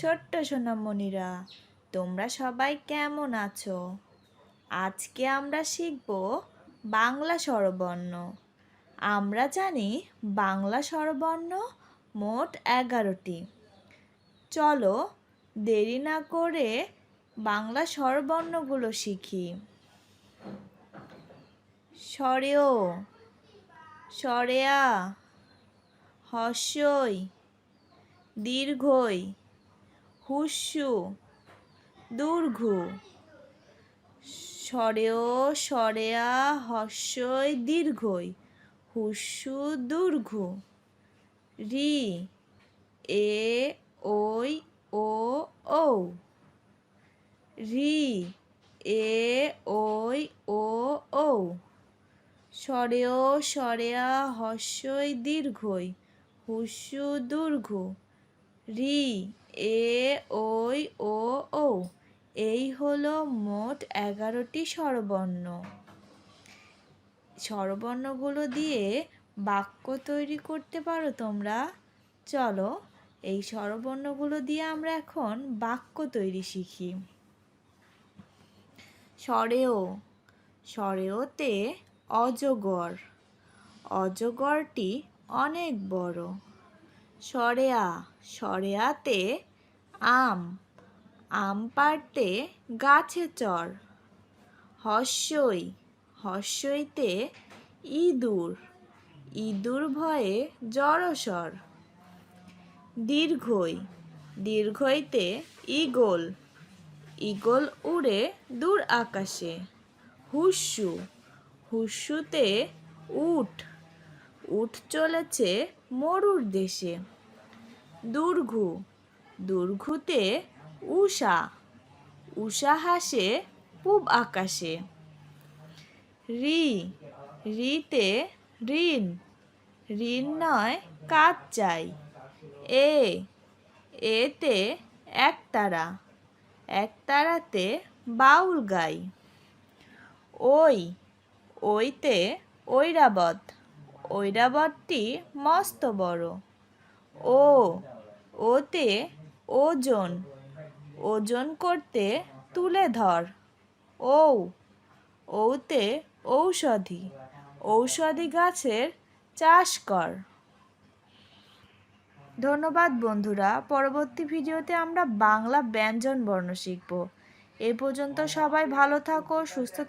ছোট্ট সোনামণিরা, তোমরা সবাই কেমন আছো? আজকে আমরা শিখব বাংলা স্বরবর্ণ। আমরা জানি বাংলা স্বরবর্ণ মোট এগারোটি। চলো দেরি না করে বাংলা স্বরবর্ণগুলো শিখি। স্বরেও, স্বরেয়া, হস্যই, দীর্ঘই হুস্যু দূর্ঘু, স্বরেও স্বরেয়া, হস্যই দীর্ঘই হুস্যু দূর্ঘু, রি, এ, ওই, ও ও রি, এ, ওই, ও ও স্বরেও স্বরেয়া, হস্যই দীর্ঘই হুস্যু দূর্ঘ রি, এ, ওই, ও ও এই হলো মোট এগারোটি স্বরবর্ণ। স্বরবর্ণগুলো দিয়ে বাক্য তৈরি করতে পারো তোমরা। চলো, এই স্বরবর্ণগুলো দিয়ে আমরা এখন বাক্য তৈরি শিখি। স্বরেও, স্বরেওতে অজগর। অজগরটি অনেক বড়। সরেয়া, সরেয়াতে আম আম পাড়তে গাছে চর, হস্যই, হস্যইতে ইঁদুর ইঁদুর ভয়ে জড়সর, দীর্ঘই, দীর্ঘইতে ইগল ইগল উড়ে দূর আকাশে, হুস্যু, হুস্যুতে উঠ উঠ চলেছে মরুর দেশে। দুর্ঘু, দুর্ঘুতে উষা উষা হাসে পূব আকাশে। রি, রিতে ঋণ ঋণ নয় কাজ চাই। এ, এতে একতারা, একতারাতে বাউল গাই। ওই, ওইতে ঐরাবত। ঐরাবতটি মস্ত বড়। ও, ওতে ওজন ওজন করতে তুলে ধর। ও ওতে ঔষধি ঔষধি গাছের চাষ কর। ধন্যবাদ বন্ধুরা, পরবর্তী ভিডিওতে আমরা বাংলা ব্যঞ্জন বর্ণ শিখব। এ পর্যন্ত সবাই ভালো থাকো, সুস্থ থাকো।